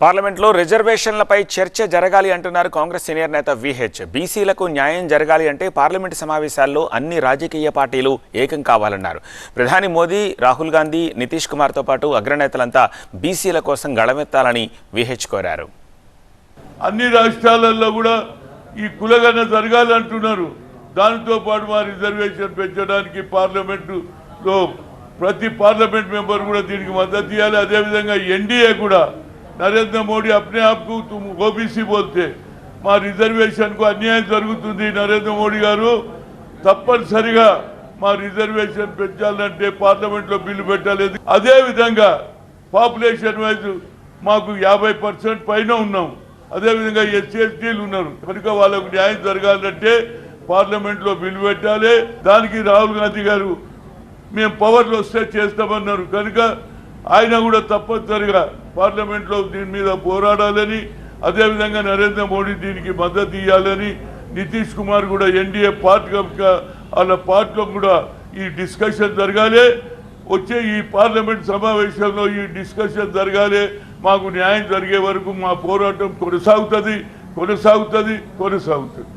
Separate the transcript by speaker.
Speaker 1: పార్లమెంట్లో రిజర్వేషన్లపై చర్చ జరగాలి అంటున్నారు కాంగ్రెస్ సీనియర్ నేత విహెచ్ బీసీలకు న్యాయం జరగాలి అంటే పార్లమెంటు సమావేశాల్లో అన్ని రాజకీయ పార్టీలు ఏకం కావాలన్నారు. ప్రధాని మోదీ రాహుల్ గాంధీ నితీష్ కుమార్తో పాటు అగ్రనేతలంతా బీసీల కోసం గళమెత్తాలని విహెచ్ కోరారు.
Speaker 2: అన్ని రాష్ట్రాలలో కూడా ఈ కులగన జరగాలంటున్నారు దానితో పాటు మా రిజర్వేషన్ పెంచడానికి పార్లమెంటులో ప్రతి పార్లమెంట్ మెంబర్ కూడా దీనికి మద్దతు ఇవ్వాలి. అదేవిధంగా ఎన్డీఏ కూడా నరేంద్ర మోడీ అప్నే ఆప్కు తుమ్ ఓబీసీ బోల్తే మా రిజర్వేషన్కు అన్యాయం జరుగుతుంది నరేంద్ర మోడీ గారు. తప్పనిసరిగా మా రిజర్వేషన్ పెంచాలంటే పార్లమెంట్లో బిల్లు పెట్టలేదు. అదేవిధంగా పాపులేషన్ వైజ్ మాకు యాభై పర్సెంట్ పైన ఉన్నాం. అదేవిధంగా ఎస్సీ ఎస్టీలు ఉన్నారు. కనుక వాళ్ళకు న్యాయం జరగాలంటే పార్లమెంట్లో బిల్లు పెట్టాలి. దానికి రాహుల్ గాంధీ గారు మేము పవర్లు వస్తే చేస్తామన్నారు. కనుక ఆయన కూడా తప్పనిసరిగా పార్లమెంట్లో దీని మీద పోరాడాలని అదేవిధంగా నరేంద్ర మోడీ దీనికి మద్దతు ఇవ్వాలని నితీష్ కుమార్ కూడా ఎన్డీఏ పార్టీ వాళ్ళ పార్టీలో కూడా ఈ డిస్కషన్ జరగాలి. వచ్చే ఈ పార్లమెంట్ సమావేశంలో ఈ డిస్కషన్ జరగాలి. మాకు న్యాయం జరిగే వరకు మా పోరాటం కొనసాగుతుంది కొనసాగుతుంది కొనసాగుతుంది.